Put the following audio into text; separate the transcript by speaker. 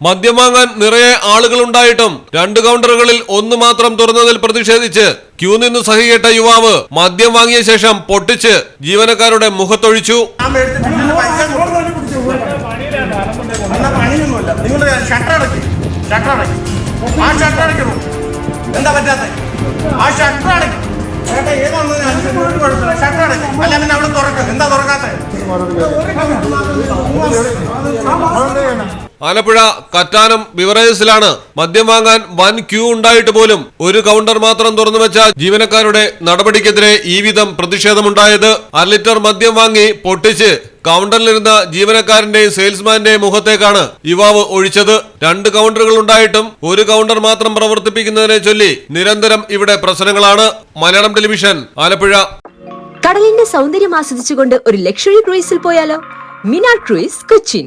Speaker 1: മദ്യം വാങ്ങാൻ നിറയെ ആളുകളുണ്ടായിട്ടും രണ്ട് കൗണ്ടറുകളിൽ ഒന്ന് മാത്രം തുറന്നതിൽ പ്രതിഷേധിച്ച് ക്യൂ നിന്ന് സഹികെട്ട യുവാവ് മദ്യം വാങ്ങിയ ശേഷം പൊട്ടിച്ച് ജീവനക്കാരുടെ മുഖത്തൊഴിച്ചു
Speaker 2: എന്താ പറ്റാത്ത ആ ഷട്ടർ അടയ്ക്കും ചേട്ടാ ഏതാണെന്ന് ഞാൻ ചോദിച്ചിട്ട് ഷട്ടർ അടയ്ക്കും അല്ല പിന്നെ അവിടെ തുറക്കും എന്താ തുറക്കാത്ത
Speaker 1: ആലപ്പുഴ കറ്റാനം ബിവറേജസിലാണ് മദ്യം വാങ്ങാൻ വൻ ക്യൂ ഉണ്ടായിട്ട് പോലും ഒരു കൗണ്ടർ മാത്രം തുറന്നു വെച്ച ജീവനക്കാരുടെ നടപടിക്കെതിരെ ഈ വിധം പ്രതിഷേധമുണ്ടായത്. അര ലിറ്റർ മദ്യം വാങ്ങി പൊട്ടിച്ച് കൗണ്ടറിലിരുന്ന ജീവനക്കാരന്റെയും സെയിൽസ്മാന്റെയും മുഖത്തേക്കാണ് യുവാവ് ഒഴിച്ചത്. രണ്ട് കൗണ്ടറുകൾ ഉണ്ടായിട്ടും ഒരു കൗണ്ടർ മാത്രം പ്രവർത്തിപ്പിക്കുന്നതിനെ ചൊല്ലി നിരന്തരം ഇവിടെ പ്രശ്നങ്ങളാണ്. മലയാളം ടെലിവിഷൻ ആലപ്പുഴ.
Speaker 3: കടലിന്റെ സൗന്ദര്യം ആസ്വദിച്ചുകൊണ്ട് ഒരു ലക്ഷറി ക്രൂയിസിൽ പോയാലോ? മിനാ ക്രൂയിസ് കൊച്ചിൻ.